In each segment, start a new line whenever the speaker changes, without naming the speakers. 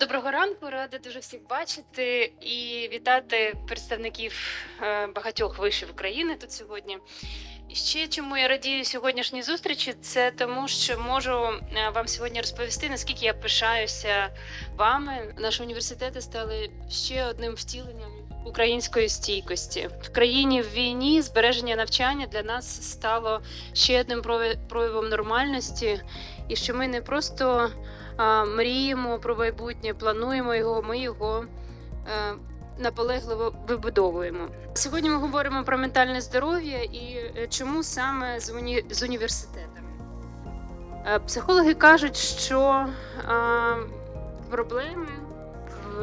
Доброго ранку, рада дуже всіх бачити і вітати представників е, багатьох вишів України тут сьогодні. І ще чому я радію сьогоднішній зустрічі, це тому, що можу е, вам сьогодні розповісти, наскільки я пишаюся вами. Наші університети стали ще одним втіленням української стійкості в країні в війні. Збереження навчання для нас стало ще одним проявом нормальності, і що ми не просто мріємо про майбутнє, плануємо його, ми його е, наполегливо вибудовуємо. Сьогодні ми говоримо про ментальне здоров'я і е, чому саме з, уні... з університетами. Е, Психологи кажуть, що проблеми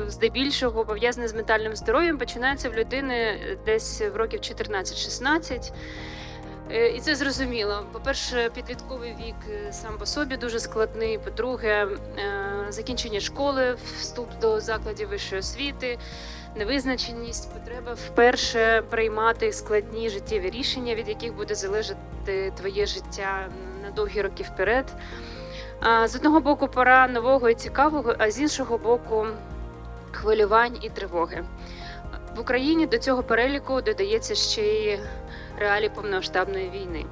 здебільшого пов'язані з ментальним здоров'ям починаються в людини десь в років 14-16. Е, І це зрозуміло. По-перше, підлітковий вік е, сам по собі дуже складний. По-друге, е, закінчення школи, вступ до закладів вищої освіти, невизначеність, потреба вперше приймати складні життєві рішення, від яких буде залежати твоє життя на довгі роки вперед. З одного боку, пора нового і цікавого, а з іншого боку, хвилювань і тривоги. В Україні до цього переліку додається ще й реалії повномасштабної війни.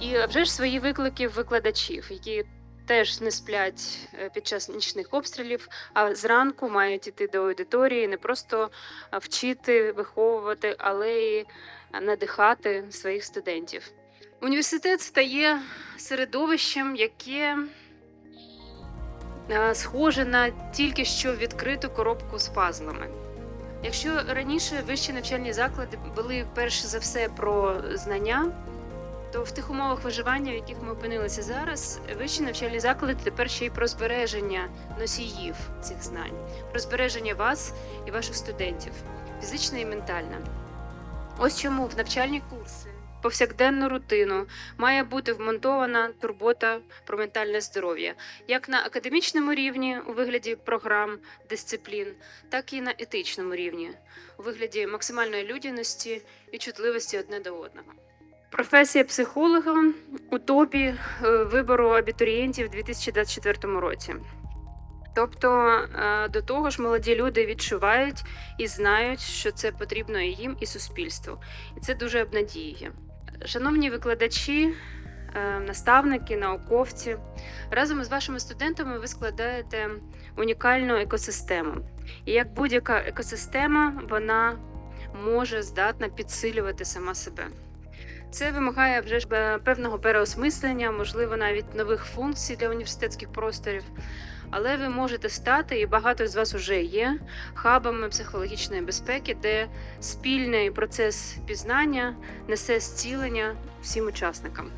І вже ж свої виклики викладачів, які теж не сплять е, під час нічних обстрілів, а зранку мають іти до аудиторії, не просто вчити, виховувати, але й надихати своїх студентів. Університет стає середовищем, яке е, схоже на тільки що відкриту коробку з пазлами. Якщо раніше вищі навчальні заклади були перш за все про знання, то в тих умовах виживання, в яких ми опинилися зараз, вищі навчальні заклади тепер ще й про збереження носіїв цих знань, про збереження вас і ваших студентів, фізично і ментально. Ось чому в навчальні курси, повсякденну рутину має бути вмонтована турбота про ментальне здоров'я, як на академічному рівні у вигляді програм, дисциплін, так і на етичному рівні у вигляді максимальної людяності і чутливості одне до одного. Професія психолога у топі е, вибору абітурієнтів у 2024 році. Тобто е, до того ж молоді люди відчувають і знають, що це потрібно і їм, і суспільству. І це дуже обнадіює. Шановні викладачі, е, наставники, науковці, разом з вашими студентами ви складаєте унікальну екосистему. І як будь-яка екосистема, вона може здатна підсилювати сама себе. Це вимагає вже ж певного переосмислення, можливо, навіть нових функцій для університетських просторів. Але ви можете стати, і багато з вас вже є хабами психологічної безпеки, де спільний процес пізнання несе зцілення всім учасникам,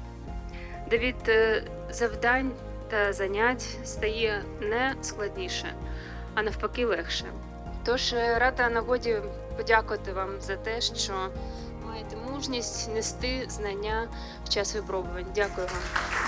де від е, завдань та занять стає не складніше, а навпаки легше. Тож е, рада нагоді подякувати вам за те, що маєте мужність нести знання в час випробувань. Дякую вам.